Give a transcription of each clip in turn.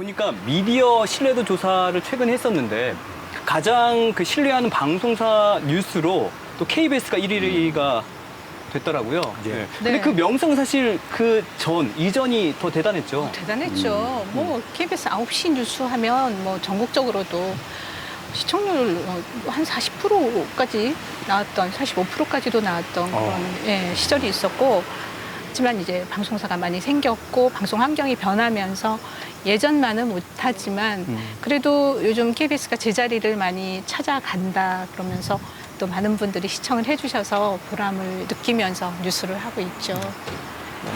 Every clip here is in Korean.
보니까 미디어 신뢰도 조사를 최근에 했었는데 가장 그 신뢰하는 방송사 뉴스로 또 KBS가 1위가 됐더라고요. 예. 네. 근데 네. 그 명성 사실 그 전 이전이 더 대단했죠. 대단했죠. 뭐 KBS 9시 뉴스 하면 뭐 전국적으로도 시청률 어, 한 40%까지 나왔던 45%까지도 나왔던 어. 그런 예, 시절이 있었고 하지만 이제 방송사가 많이 생겼고 방송 환경이 변하면서 예전만은 못하지만 음. 그래도 요즘 KBS가 제자리를 많이 찾아간다 그러면서 또 많은 분들이 시청을 해주셔서 보람을 느끼면서 뉴스를 하고 있죠.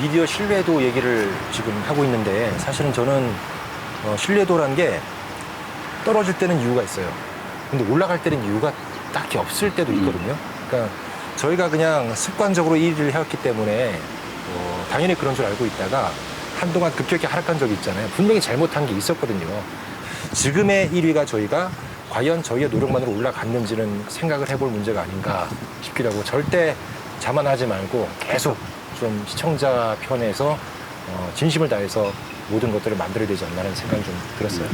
미디어 신뢰도 얘기를 지금 하고 있는데 사실은 저는 어, 신뢰도란 게 떨어질 때는 이유가 있어요. 근데 올라갈 때는 이유가 딱히 없을 때도 있거든요. 그러니까 저희가 그냥 습관적으로 이 일을 해왔기 때문에 어, 당연히 그런 줄 알고 있다가 한동안 급격히 하락한 적이 있잖아요. 분명히 잘못한 게 있었거든요. 지금의 1위가 저희가 과연 저희의 노력만으로 올라갔는지는 생각을 해볼 문제가 아닌가 싶기도 하고 절대 자만하지 말고 계속 좀 시청자 편에서 어, 진심을 다해서 모든 것들을 만들어야 되지 않나라는 생각이 좀 들었어요.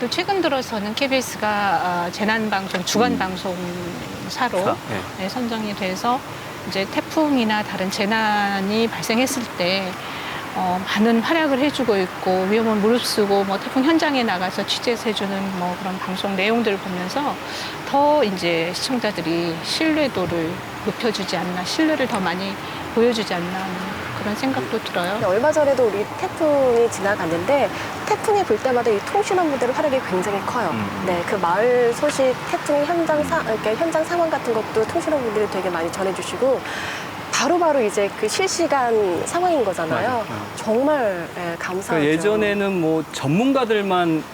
또 최근 들어서는 KBS가 재난방송 주간 방송사로 사, 예. 네, 선정이 돼서 이제 태풍이나 다른 재난이 발생했을 때 어, 많은 활약을 해주고 있고 위험을 무릅쓰고 뭐 태풍 현장에 나가서 취재해서 해주는 뭐 그런 방송 내용들을 보면서 더 이제 시청자들이 신뢰도를 높여주지 않나 신뢰를 더 많이 보여주지 않나 그런 생각도 들어요. 얼마 전에도 우리 태풍이 지나갔는데 태풍이 불 때마다 이 통신원분들의 활약이 굉장히 커요. 음. 네, 그 마을 소식, 태풍 현장 사, 그러니까 현장 상황 같은 것도 통신원분들이 되게 많이 전해주시고 바로 바로 이제 그 실시간 상황인 거잖아요. 맞아요. 정말 예, 감사하죠. 그러니까 예전에는 뭐 전문가들만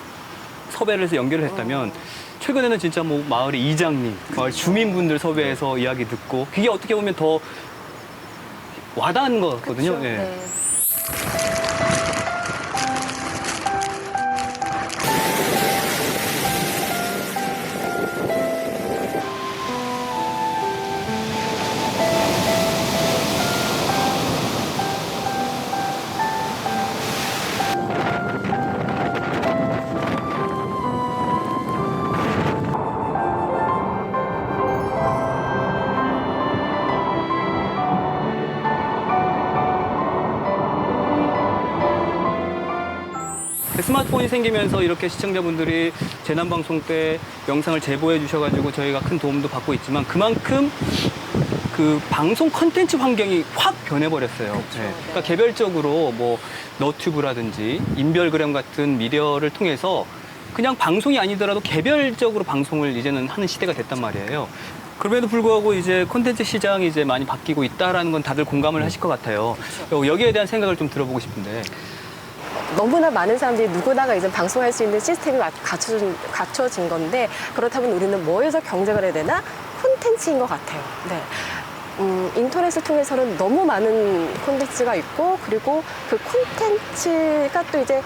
섭외를 해서 연결을 했다면 최근에는 진짜 뭐 마을의 이장님, 마을 주민분들 섭외해서 이야기 듣고 그게 어떻게 보면 더 와닿는 거거든요. 예. 네. 스마트폰이 생기면서 이렇게 시청자분들이 재난방송 때 영상을 제보해 주셔가지고 저희가 큰 도움도 받고 있지만 그만큼 그 방송 컨텐츠 환경이 확 변해버렸어요. 그쵸, 네. 그러니까 개별적으로 뭐 너튜브라든지 인별그램 같은 미디어를 통해서 그냥 방송이 아니더라도 개별적으로 방송을 이제는 하는 시대가 됐단 말이에요. 그럼에도 불구하고 이제 콘텐츠 시장이 이제 많이 바뀌고 있다라는 건 다들 공감을 하실 것 같아요. 여기에 대한 생각을 좀 들어보고 싶은데. 너무나 많은 사람들이 누구나가 이제 방송할 수 있는 시스템이 마- 갖춰진, 갖춰진 건데 그렇다면 우리는 뭐에서 경쟁을 해야 되나? 콘텐츠인 것 같아요. 네. 음, 인터넷을 통해서는 너무 많은 콘텐츠가 있고 그리고 그 콘텐츠가 또 이제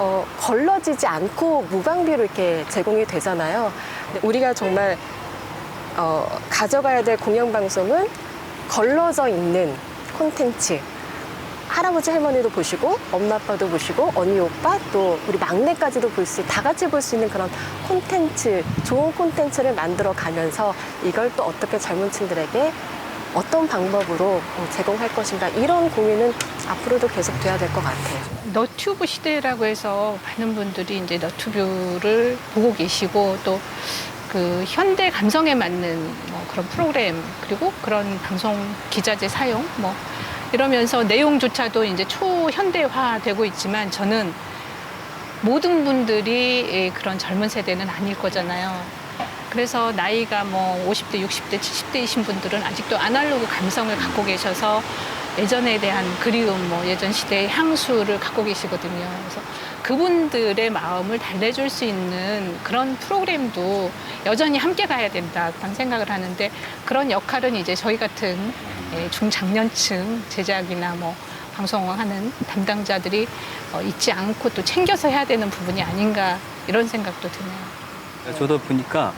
어, 걸러지지 않고 무방비로 이렇게 제공이 되잖아요. 우리가 정말 어, 가져가야 될 공영방송은 걸러져 있는 콘텐츠. 할아버지 할머니도 보시고 엄마 아빠도 보시고 언니 오빠 또 우리 막내까지도 볼 수 다 같이 볼 수 있는 그런 콘텐츠 좋은 콘텐츠를 만들어 가면서 이걸 또 어떻게 젊은 층들에게 어떤 방법으로 어, 제공할 것인가 이런 고민은 앞으로도 계속 돼야 될 것 같아요. 너튜브 시대라고 해서 많은 분들이 이제 너튜브를 보고 계시고 또 그 현대 감성에 맞는 뭐 그런 프로그램 그리고 그런 방송 기자재 사용 뭐 이러면서 내용조차도 이제 초현대화 되고 있지만 저는 모든 분들이 예, 그런 젊은 세대는 아닐 거잖아요. 그래서 나이가 뭐 50대, 60대, 70대이신 분들은 아직도 아날로그 감성을 갖고 계셔서 예전에 대한 그리움, 뭐 예전 시대의 향수를 갖고 계시거든요. 그래서 그분들의 마음을 달래줄 수 있는 그런 프로그램도 여전히 함께 가야 된다 그런 생각을 하는데 그런 역할은 이제 저희 같은 예, 중장년층 제작이나 뭐 방송하는 담당자들이 어, 잊지 않고 또 챙겨서 해야 되는 부분이 아닌가 이런 생각도 드네요. 저도 보니까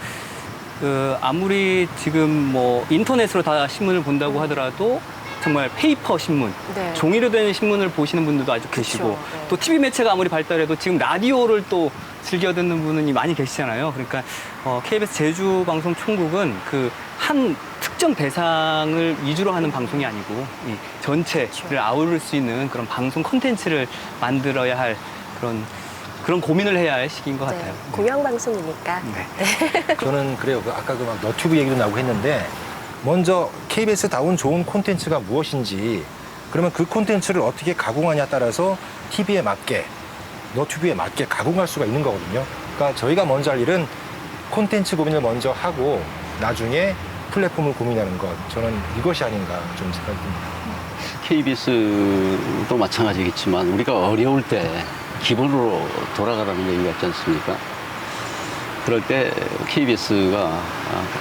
그 아무리 지금 뭐 인터넷으로 다 신문을 본다고 하더라도 정말 페이퍼 신문, 네. 종이로 된 신문을 보시는 분들도 아주 계시고 네. 또 TV 매체가 아무리 발달해도 지금 라디오를 또 즐겨 듣는 분이 많이 계시잖아요. 그러니까 어, KBS 제주 방송 총국은 그 한 특정 대상을 위주로 하는 방송이 아니고 이 전체를. 아우를 수 있는 그런 방송 콘텐츠를 만들어야 할 그런 그런 고민을 해야 할 시기인 것 같아요. 네. 공영 방송이니까. 네. 저는 그래요. 그 아까 그 막 너튜브 얘기도 나오고 했는데 먼저 KBS다운 좋은 콘텐츠가 무엇인지 그러면 그 콘텐츠를 어떻게 가공하냐에 따라서 TV에 맞게 너튜브에 맞게 가공할 수가 있는 거거든요. 그러니까 저희가 먼저 할 일은 콘텐츠 고민을 먼저 하고 나중에 플랫폼을 고민하는 것 저는 이것이 아닌가 좀 생각이 듭니다. KBS도 마찬가지겠지만 우리가 어려울 때 기본으로 돌아가라는 얘기 같지 않습니까? 그럴 때 KBS가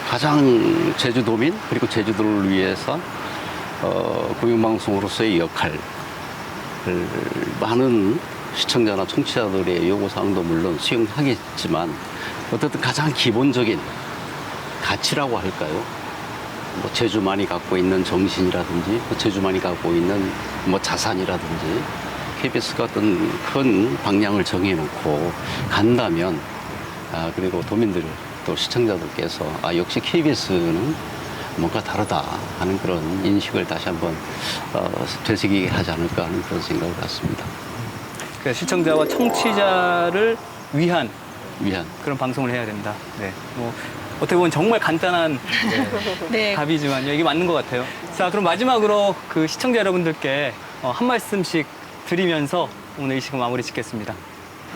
가장 제주도민 그리고 제주도를 위해서 어, 공영방송으로서의 역할 많은 시청자나 청취자들의 요구사항도 물론 수용하겠지만 어쨌든 가장 기본적인 가치라고 할까요? 뭐 제주만이 갖고 있는 정신이라든지 뭐 제주만이 갖고 있는 뭐 자산이라든지 KBS가 어떤 큰 방향을 정해놓고 간다면 아 그리고 도민들 또 시청자들께서 아 역시 KBS는 뭔가 다르다 하는 그런 인식을 다시 한번 어, 되새기게 하지 않을까 하는 그런 생각을 갖습니다. 그러니까 시청자와 청취자를 위한 위한 그런 방송을 해야 된다. 네. 뭐 어떻게 보면 정말 간단한 네. 답이지만요. 이게 맞는 것 같아요. 자, 그럼 마지막으로 그 시청자 여러분들께 어, 한 말씀씩 드리면서 오늘 이 시간 마무리 짓겠습니다.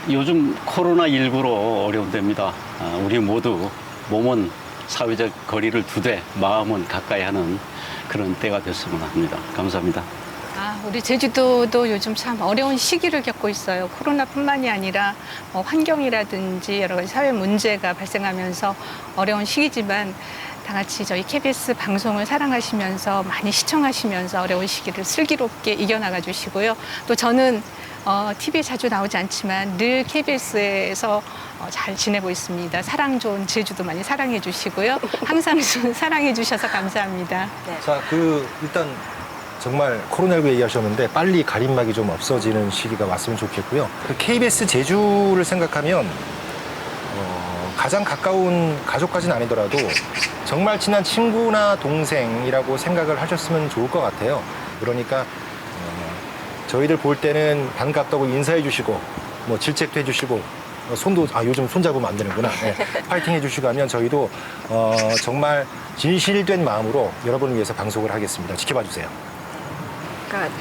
요즘 코로나19로 어려운 때입니다. 아, 우리 모두 몸은 사회적 거리를 두되 마음은 가까이 하는 그런 때가 됐으면 합니다. 감사합니다. 아, 우리 제주도도 요즘 참 어려운 시기를 겪고 있어요. 코로나뿐만이 아니라 뭐 환경이라든지 여러 가지 사회 문제가 발생하면서 어려운 시기지만 다 같이 저희 KBS 방송을 사랑하시면서 많이 시청하시면서 어려운 시기를 슬기롭게 이겨나가 주시고요. 또 저는 어, TV에 자주 나오지 않지만 늘 KBS에서 어, 잘 지내고 있습니다. 사랑 좋은 제주도 많이 사랑해 주시고요. 항상 사랑해 주셔서 감사합니다. 자, 그 일단 정말 코로나19 얘기하셨는데 빨리 가림막이 좀 없어지는 시기가 왔으면 좋겠고요. 그 KBS 제주를 생각하면 어, 가장 가까운 가족까지는 아니더라도 정말 친한 친구나 동생이라고 생각을 하셨으면 좋을 것 같아요. 그러니까 어, 저희들 볼 때는 반갑다고 인사해 주시고 뭐 질책도 해 주시고 어, 손도 아 요즘 손 잡으면 안 되는구나. 네, 파이팅 해주시고 하면 저희도 어, 정말 진실된 마음으로 여러분을 위해서 방송을 하겠습니다. 지켜봐 주세요. 그러니까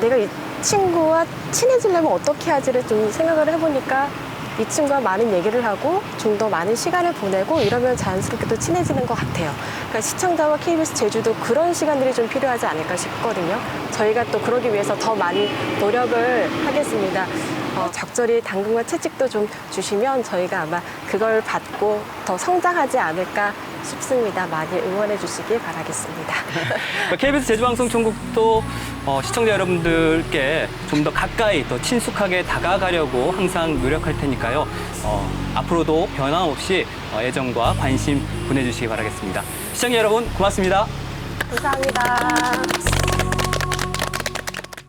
내가 이 친구와 친해지려면 어떻게 하지를 좀 생각을 해보니까 이 친구와 많은 얘기를 하고 좀 더 많은 시간을 보내고 이러면 자연스럽게 또 친해지는 것 같아요. 그러니까 시청자와 KBS 제주도 그런 시간들이 좀 필요하지 않을까 싶거든요. 저희가 또 그러기 위해서 더 많이 노력을 하겠습니다. 어, 적절히 당근과 채찍도 좀 주시면 저희가 아마 그걸 받고 더 성장하지 않을까 싶습니다. 많이 응원해 주시길 바라겠습니다. KBS 제주방송 총국도 어, 시청자 여러분들께 좀 더 가까이 더 친숙하게 다가가려고 항상 노력할 테니까요. 어, 앞으로도 변함없이 어, 애정과 관심 보내주시기 바라겠습니다. 시청자 여러분 고맙습니다. 감사합니다.